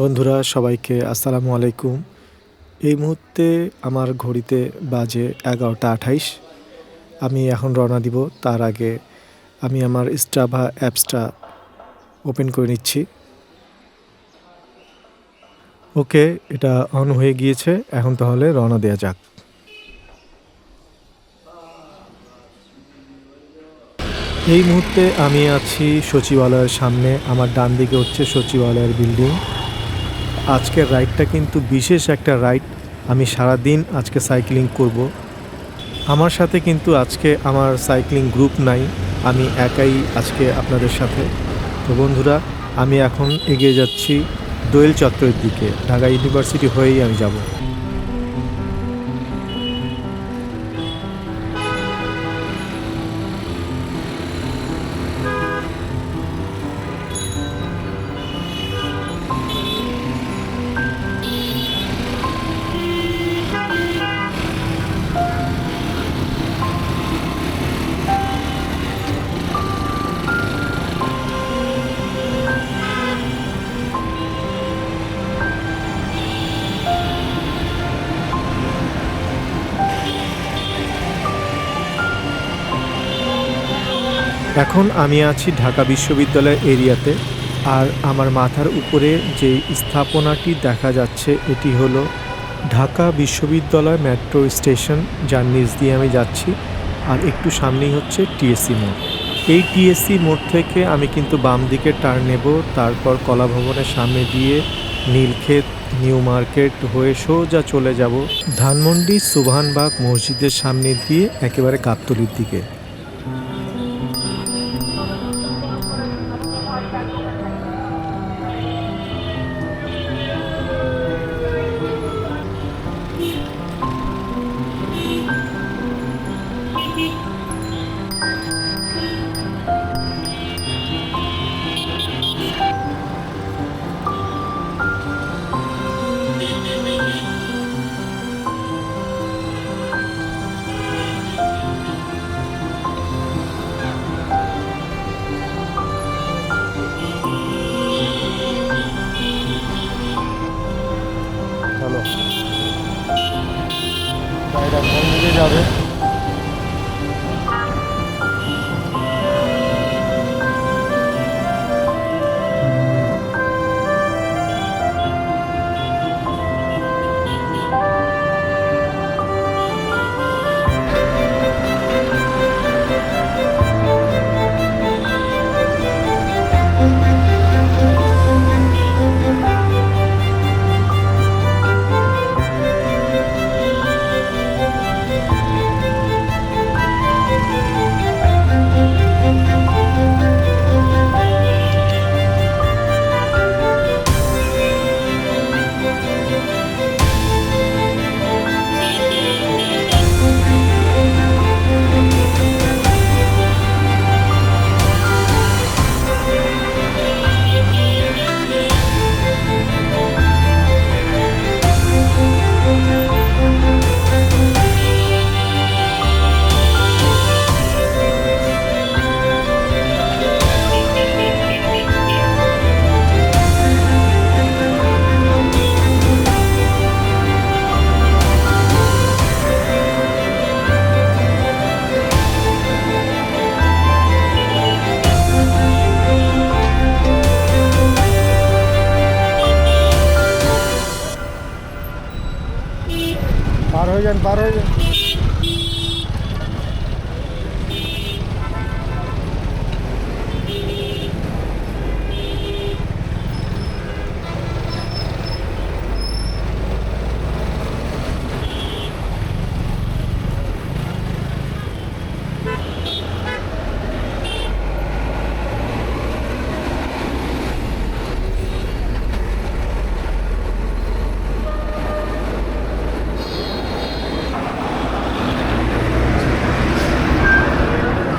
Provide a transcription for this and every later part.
বন্ধুরা, সবাইকে আসসালামু আলাইকুম। এই মুহূর্তে আমার ঘড়িতে বাজে এগারোটা আঠাইশ। আমি এখন রওনা দিব, তার আগে আমি আমার স্ট্রাভা অ্যাপসটা ওপেন করে নিচ্ছি। ওকে, এটা অন হয়ে গিয়েছে, এখন তাহলে রওনা দেওয়া যাক। এই মুহূর্তে আমি আছি সচিবালয়ের সামনে, আমার ডান দিকে হচ্ছে সচিবালয়ের বিল্ডিং। আজকের রাইডটা কিন্তু বিশেষ একটা রাইড। আমি সারা দিন আজকে সাইক্লিং করব। আমার সাথে কিন্তু আজকে আমার সাইক্লিং গ্রুপ নাই। আমি একাই আজকে আপনাদের সাথে। তো বন্ধুরা, আমি এখন এগিয়ে যাচ্ছি দোয়েল চত্বরের দিকে। ঢাকা ইউনিভার্সিটি হয়েই আমি যাব। এখন আমি আছি ঢাকা বিশ্ববিদ্যালয়ের এরিয়াতে, আর আমার মাথার উপরে যে স্থাপনাটি দেখা যাচ্ছে এটি হলো ঢাকা বিশ্ববিদ্যালয় মেট্রো স্টেশন, যার নিচ দিয়ে আমি যাচ্ছি, আর একটু সামনেই হচ্ছে টিএসসি মোড়। এই টিএসসি মোড় থেকে আমি কিন্তু বাম দিকে টার্ন নেব, তারপর কলা ভবনের সামনে দিয়ে নীলক্ষেত, নিউ মার্কেট হয়ে সোজা চলে যাব ধানমন্ডি সুবহানবাগ মসজিদের সামনে দিয়ে একেবারে গাবতলির দিকে।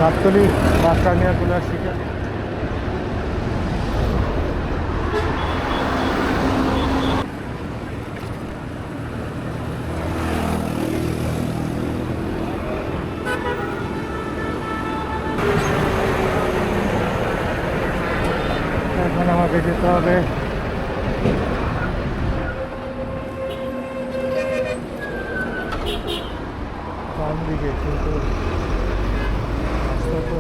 গাবতলি বাস টার্মিনাল চলে আসছি। আমাকে যেতে হবে বাম দিকে কিন্তু রাস্তা তো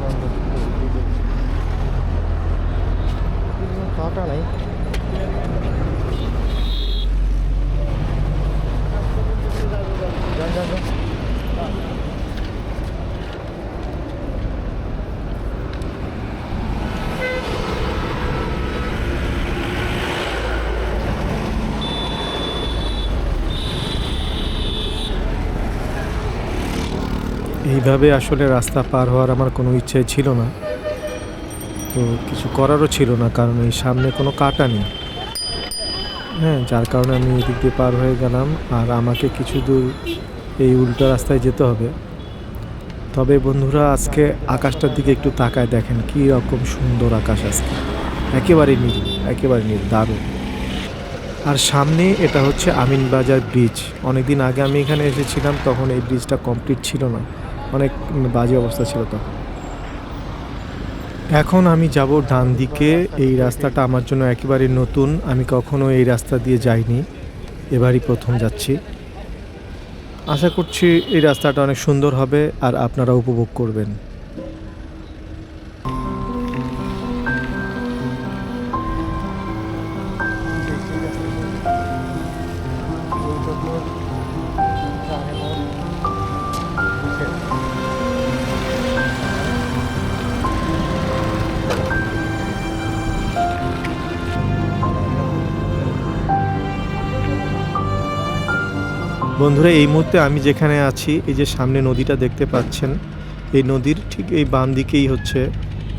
বন্ধ। কোনো কাটা নাই যান যান যান এইভাবে আসলে রাস্তা পার হওয়ার আমার কোনো ইচ্ছে ছিল না। তো কিছু করারও ছিল না, কারণ এই সামনে কোনো কাটা নেই। হ্যাঁ যার কারণে আমি এদিক দিয়ে পার হয়ে গেলাম, আর আমাকে কিছু দূর এই উল্টো রাস্তায় যেতে হবে। তবে বন্ধুরা, আজকে আকাশটার দিকে একটু তাকায় দেখেন, কী রকম সুন্দর আকাশ আজকে। একেবারে নীল একেবারে নীল, দারুণ। আর সামনে এটা হচ্ছে আমিনবাজার ব্রিজ অনেকদিন আগে আমি এখানে এসেছিলাম, তখন এই ব্রিজটা কমপ্লিট ছিল না। অনেক বাজে অবস্থা ছিল তো। এখন আমি যাব ডান দিকে, এই রাস্তাটা আমার জন্য একেবারে নতুন, আমি কখনো এই রাস্তা দিয়ে যাইনি, এবারই প্রথম যাচ্ছি। আশা করছি এই রাস্তাটা অনেক সুন্দর হবে আর আপনারা উপভোগ করবেন। বন্ধুরা, এই মুহূর্তে আমি যেখানে আছি, এই যে সামনে নদীটা দেখতে পাচ্ছেন, এই নদীর ঠিক এই বাম দিকেই হচ্ছে।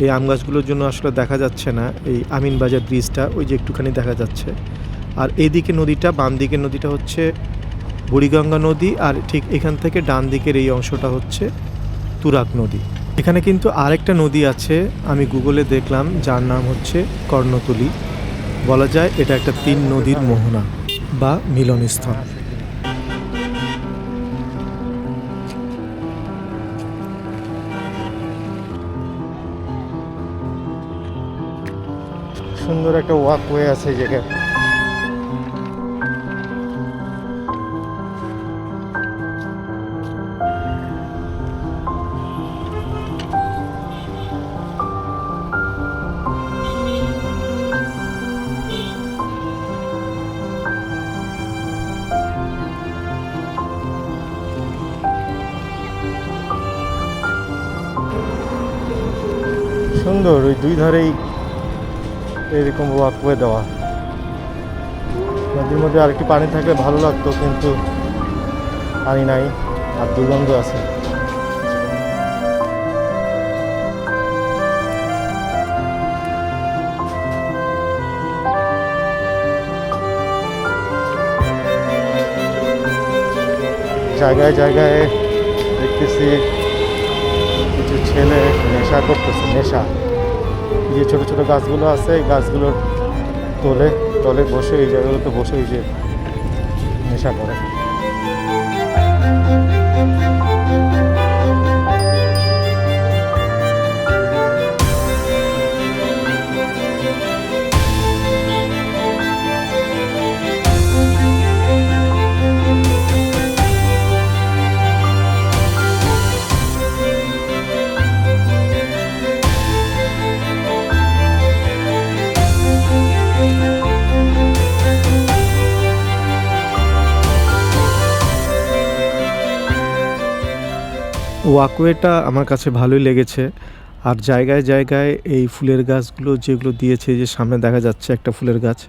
এই আম গাছগুলোর জন্য আসলে দেখা যাচ্ছে না, এই আমিনবাজার ব্রিজটা, ওই যে একটুখানি দেখা যাচ্ছে। আর এইদিকে নদীটা, বাম দিকের নদীটা হচ্ছে বুড়িগঙ্গা নদী, আর ঠিক এখান থেকে ডান দিকের এই অংশটা হচ্ছে তুরাগ নদী। এখানে কিন্তু আরেকটা নদী আছে, আমি গুগলে দেখলাম, যার নাম হচ্ছে কর্ণতলী। বলা যায় এটা একটা তিন নদীর মোহনা বা মিলনস্থল। সুন্দর একটা ওয়াকওয়ে আছে এই জায়গায় সুন্দর ওই দুই ধারেই এরকম ওয়াকওয়ে দেওয়া। নদীর মধ্যে আরেকটি পানি থাকলে ভালো লাগতো, কিন্তু পানি নাই, আর দুর্গন্ধ আছে। জায়গায় জায়গায় দেখতেছি, কিছু ছেলে নেশা করতেছে, নেশা। যে ছোট ছোট গাছগুলো আছে, এই গাছগুলোর তলে তলে বসে, এই জায়গাগুলোতে বসে এই যে নেশা করে। ওয়াকওয়েটা আমার কাছে ভালোই লেগেছে। আর জায়গায় জায়গায় এই ফুলের গাছগুলো যেগুলো দিয়েছে যে সামনে দেখা যাচ্ছে একটা ফুলের গাছ,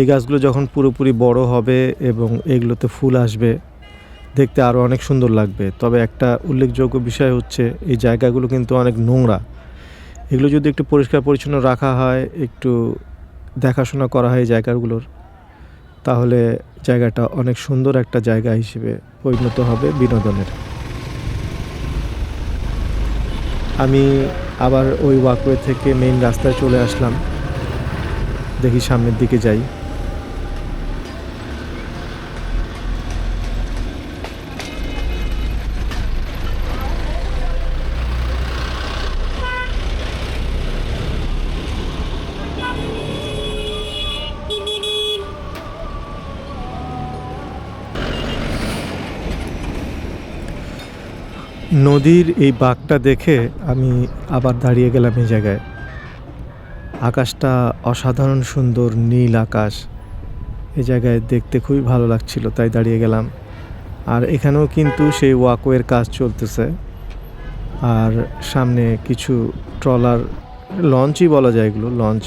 এই গাছগুলো যখন পুরোপুরি বড় হবে এবং এগুলোতে ফুল আসবে, দেখতে আরও অনেক সুন্দর লাগবে। তবে একটা উল্লেখযোগ্য বিষয় হচ্ছে, এই জায়গাগুলো কিন্তু অনেক নোংরা। এগুলো যদি একটু পরিষ্কার পরিচ্ছন্ন রাখা হয়, একটু দেখাশোনা করা হয় জায়গাগুলোর, তাহলে জায়গাটা অনেক সুন্দর একটা জায়গা হিসেবে পরিণত হবে বিনোদনের। আমি আবার ওই ওয়াকওয়ে থেকে মেইন রাস্তায় চলে আসলাম। দেখি সামনের দিকে যাই। নদীর এই বাঘটা দেখে আমি আবার দাঁড়িয়ে গেলাম এই জায়গায়। আকাশটা অসাধারণ সুন্দর নীল আকাশ। এই জায়গায় দেখতে খুবই ভালো লাগছিল, তাই দাঁড়িয়ে গেলাম। আর এখানেও কিন্তু সেই ওয়াকওয়ের কাজ চলতেছে। আর সামনে কিছু ট্রলার, লঞ্চই বলা যায় এগুলো, লঞ্চ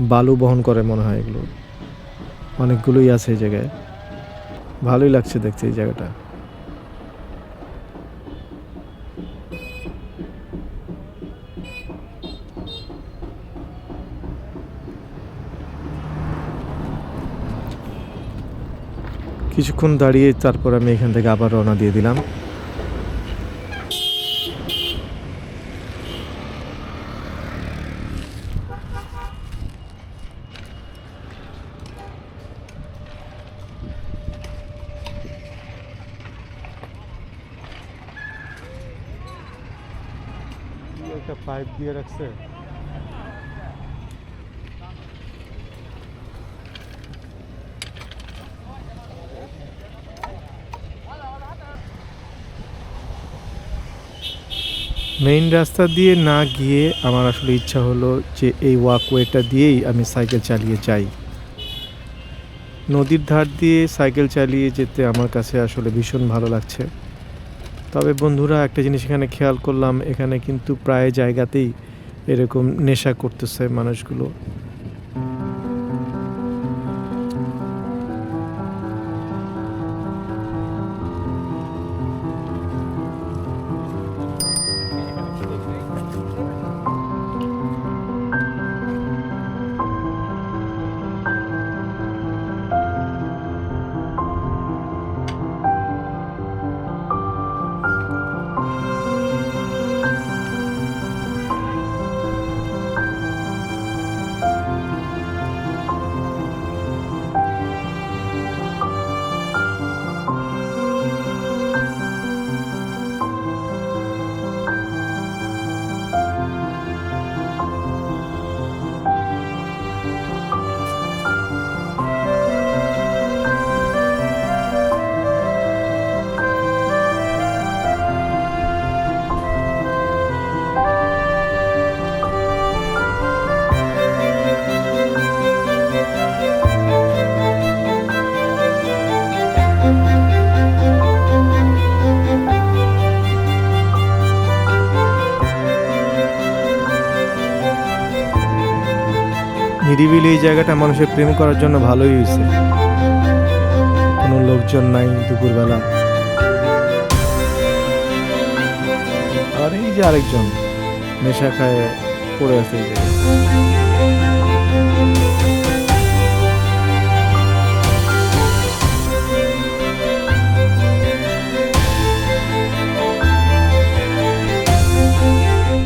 বালু বহন করে মনে হয় এগুলো। অনেকগুলোই আছে এই জায়গায়। ভালোই লাগছে দেখতে এই জায়গাটা। কিছুক্ষণ দাঁড়িয়ে তারপর আমি এখান থেকে আবার রওনা দিয়ে দিলাম। একটা পাইপ দিয়ে রাখছে। মেইন রাস্তা দিয়ে না গিয়ে আমার আসলে ইচ্ছা হলো যে এই ওয়াকওয়েটা দিয়েই আমি সাইকেল চালিয়ে যাই। নদীর ধার দিয়ে সাইকেল চালিয়ে যেতে আমার কাছে আসলে ভীষণ ভালো লাগছে। তবে বন্ধুরা, একটা জিনিস এখানে খেয়াল করলাম, এখানে কিন্তু প্রায় জায়গাতেই এরকম নেশা করতেছে মানুষগুলো। নিরিবিলি এই জায়গাটা মানুষের প্রেম করার জন্য ভালোই হয়েছে। কোনো লোকজন নাই দুপুরবেলা। আর এই যে আরেকজন নেশা খায়, পড়ে আছে এই জায়গায়।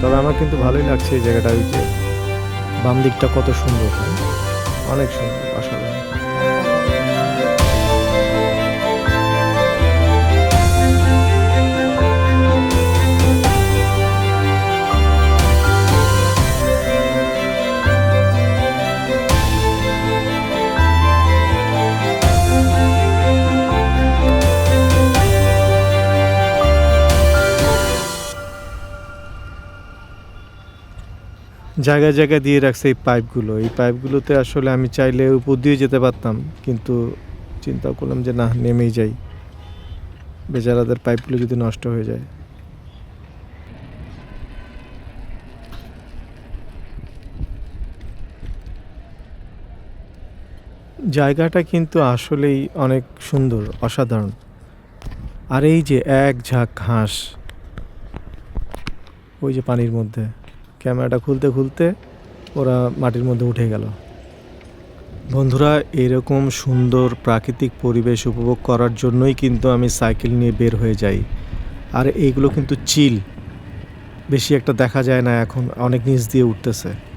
তবে আমার কিন্তু ভালোই লাগছে এই জায়গাটা ওই যে বাম দিকটা কত সুন্দর হ্যাঁ? অনেক সুন্দর অসাধারণ জায়গায় জায়গায় দিয়ে রাখছে এই পাইপগুলো। এই পাইপগুলোতে আসলে আমি চাইলে উপর দিয়ে যেতে পারতাম, কিন্তু চিন্তা করলাম যে না, নেমেই যাই। বেচারাদের পাইপগুলো যদি নষ্ট হয়ে যায়। জায়গাটা কিন্তু আসলেই অনেক সুন্দর, অসাধারণ। আর এই যে এক ঝাঁক ঘাস, ওই যে পানির মধ্যে। ক্যামেরাটা খুলতে খুলতে ওরা মাটির মধ্যে উঠে গেল। বন্ধুরা, এরকম সুন্দর প্রাকৃতিক পরিবেশ উপভোগ করার জন্যই কিন্তু আমি সাইকেল নিয়ে বের হয়ে যাই। আর এইগুলো কিন্তু চিল। বেশি একটা দেখা যায় না এখন, অনেক নিচ দিয়ে উঠতেছে।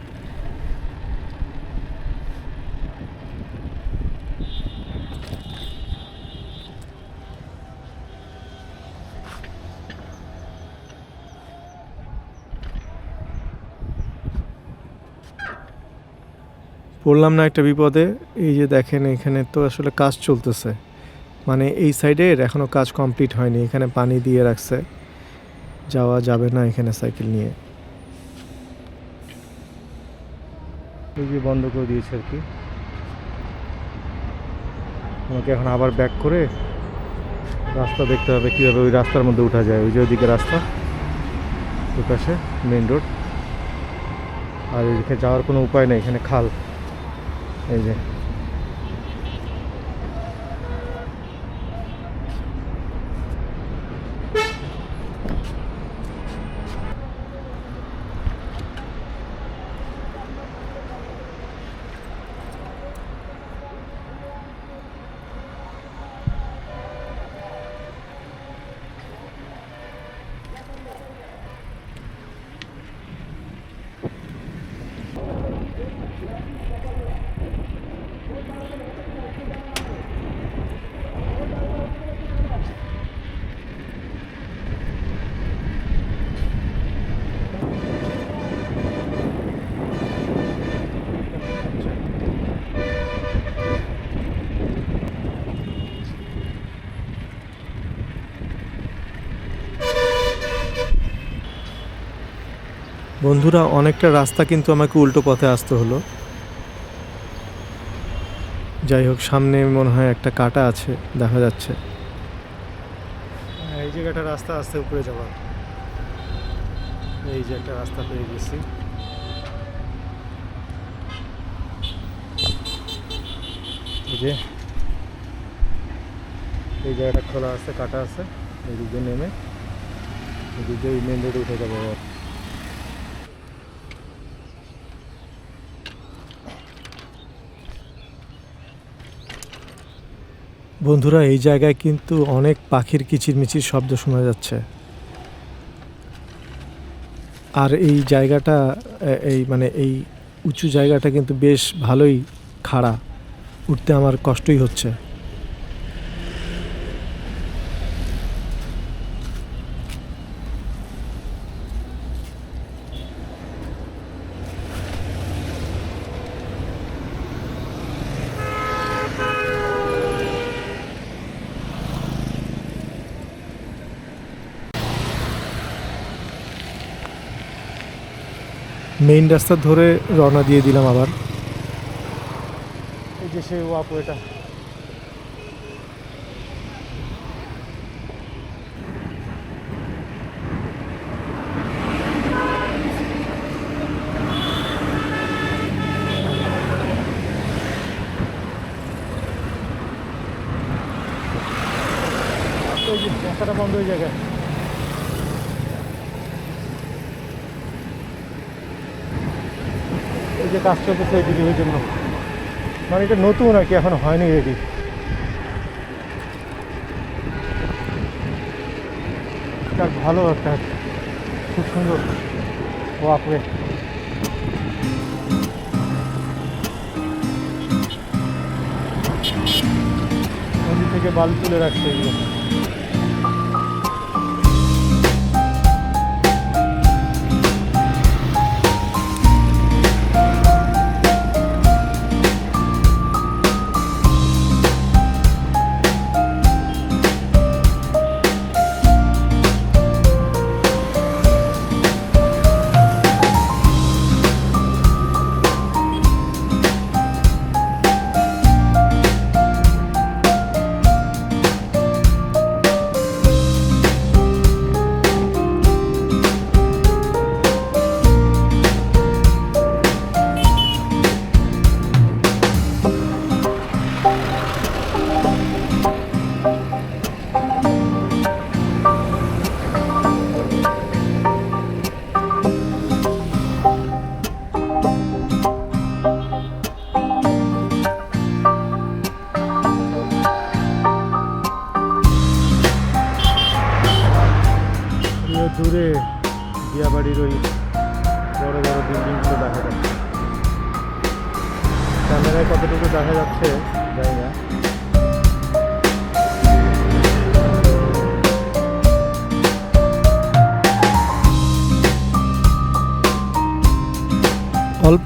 পড়লাম না একটা বিপদে, এই যে দেখেন এখানে তো আসলে কাজ চলতেছে। মানে এই সাইডের এখনও কাজ কমপ্লিট হয়নি, এখানে পানি দিয়ে রাখছে। যাওয়া যাবে না এখানে সাইকেল নিয়ে। এই যে বন্ধ করে দিয়েছে আর কি। আমাকে এখন আবার ব্যাক করে রাস্তা দেখতে হবে কীভাবে ওই রাস্তার মধ্যে উঠা যায়। ওই যে ওইদিকে রাস্তা, ওই পাশে মেন রোড আর এদিকে যাওয়ার কোনো উপায় নেই, এখানে খাল। এই যে। বন্ধুরা, অনেকটা রাস্তা কিন্তু আমাকে উল্টো পথে আসতে হলো। যাই হোক, সামনে মনে হয় একটা কাটা আছে, দেখা যাচ্ছে। এই জায়গাটা রাস্তা আস্তে উপরে যাওয়ার এই যে একটা রাস্তা পেয়ে গেছি। এই যে, এই জায়গাটা খোলা আছে, কাটা আছে, এই দিক নেমে। এই দিক মেন রোডে উঠে যাব। বন্ধুরা, এই জায়গায় কিন্তু অনেক পাখির কিচিরমিচির শব্দ শোনা যাচ্ছে। আর এই জায়গাটা এই মানে এই উঁচু জায়গাটা কিন্তু বেশ ভালোই খাড়া। উঠতে আমার কষ্টই হচ্ছে। মেইন রাস্তা ধরে রওনা দিয়ে দিলাম আবার। এই যে সেই যে রাস্তাটা বন্ধ হয়ে জায়গায় এই যে কাজ চলতেছে এই ডেলিভারির জন্য। মানে এটা নতুন আর কি, এখন হয়নি রেডি যাক ভালো একটা, খুব সুন্দর। ওয়াপওয়ে নদী থেকে বালি তুলে রাখছে এগুলো।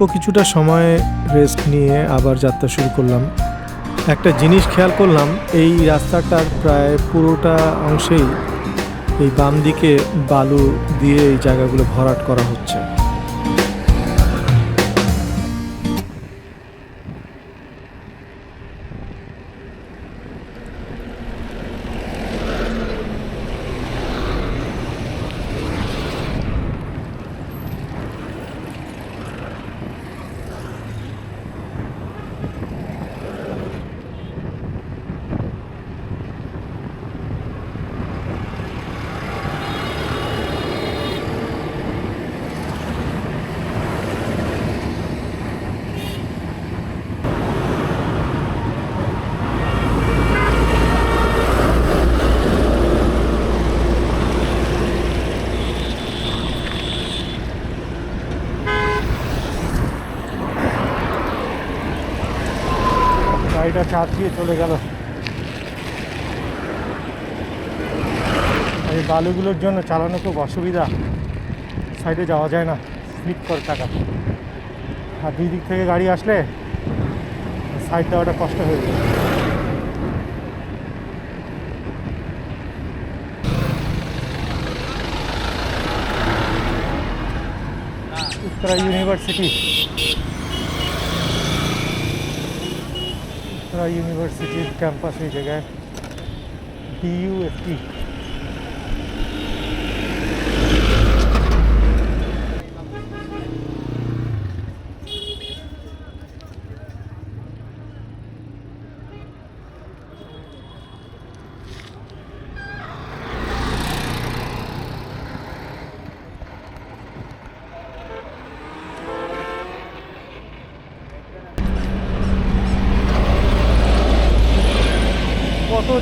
কিছুটা সময় রেস্ট নিয়ে আবার যাত্রা শুরু করলাম। একটা জিনিস খেয়াল করলাম, এই রাস্তাটার প্রায় পুরোটা অংশেই এই বাম দিকে বালু দিয়ে এই জায়গাগুলো ভরাট করা হচ্ছে। গাড়িটা চাপ দিয়ে চলে গেল। এই বালুগুলোর জন্য চালানো খুব অসুবিধা। সাইডে যাওয়া যায় না, স্লিপ করে টাকা আর দুই দিক থেকে গাড়ি আসলে সাইড দেওয়াটা কষ্ট হয়ে যায়। উত্তরা ইউনিভার্সিটি উত্তরা ইউনিভার্সিটির ক্যাম্পাস এই জায়গায় ডিইউএফটি কত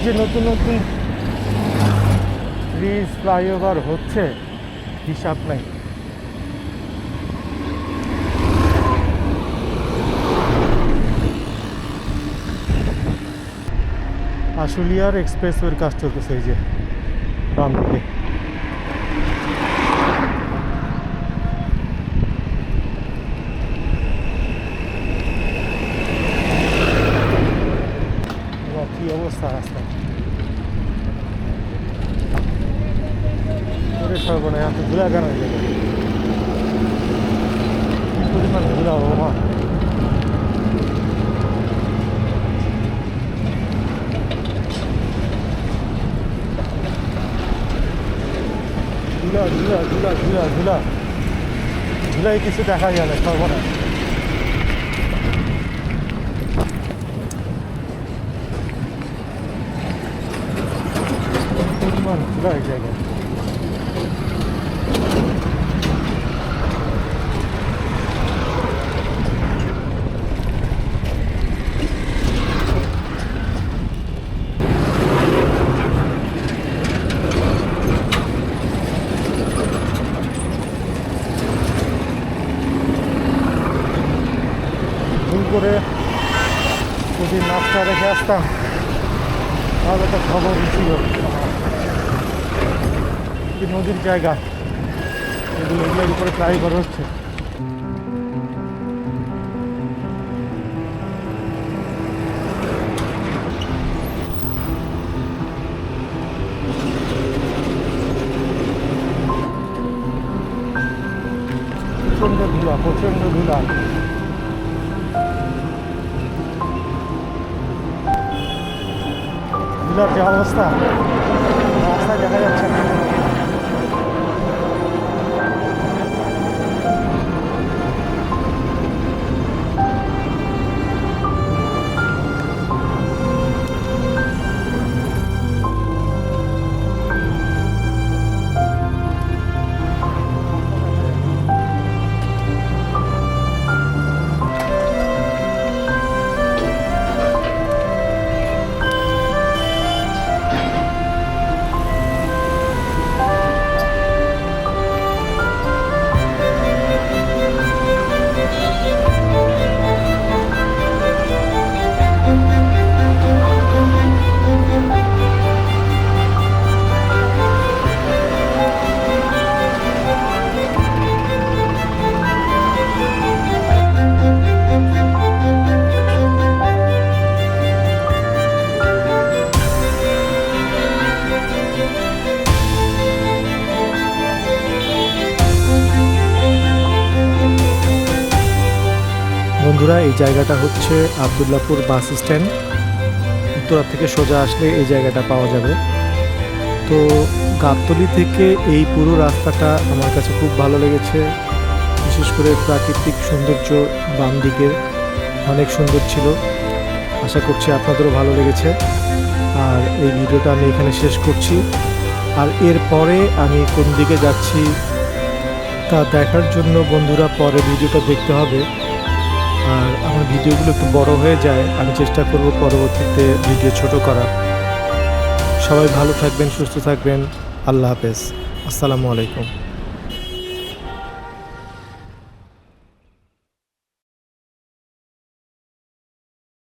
যে নতুন নতুন ব্রিজ ফ্লাইওভার হচ্ছে, হিসাব নাই। আশুলিয়ার এক্সপ্রেসওয়ের কাজ চলতেছে এই যে বাম বাবা, কি অবস্থা রাস্তা ওরে সর্বনাশ এত ধুলা কেন এই জায়গায়? কি পরিমাণ ধুলা ও মা ধুলা ধুলা ধুলা ধুলা ধুলা ধুলাই কিছু দেখা যায় না সর্বনাশ পরিমাণ ধুলা এই জায়গায় ভুল করে নাচটা রেখে আসতাম। তাহলে তো খবর ছিল। নদীর জায়গা। এগুলো এগুলোর উপরে ফ্লাইওভার হচ্ছে। প্রচণ্ড ধুলা প্রচণ্ড ধুলা। ধুলার যে অবস্থা। রাস্তায় দেখা যাচ্ছে না। বন্ধুরা, এই জায়গাটা হচ্ছে আবদুল্লাপুর বাস স্ট্যান্ড। উত্তরা থেকে সোজা আসলে এই জায়গাটা পাওয়া যাবে। তো গাবতলি থেকে এই পুরো রাস্তাটা আমার কাছে খুব ভালো লেগেছে। বিশেষ করে প্রাকৃতিক সৌন্দর্য বাম দিকে অনেক সুন্দর ছিল। আশা করছি আপনাদেরও ভালো লেগেছে। আর এই ভিডিওটা আমি এখানে শেষ করছি। আর এরপরে আমি কোন দিকে যাচ্ছি তা দেখার জন্য বন্ধুরা পরে ভিডিওটা দেখতে হবে। আর আমার ভিডিওগুলো একটু বড় হয়ে যায়, আমি চেষ্টা করব পরবর্তীতে ভিডিও ছোট করার। সবাই ভালো থাকবেন, সুস্থ থাকবেন। আল্লাহ হাফেজ। আসসালামু আলাইকুম।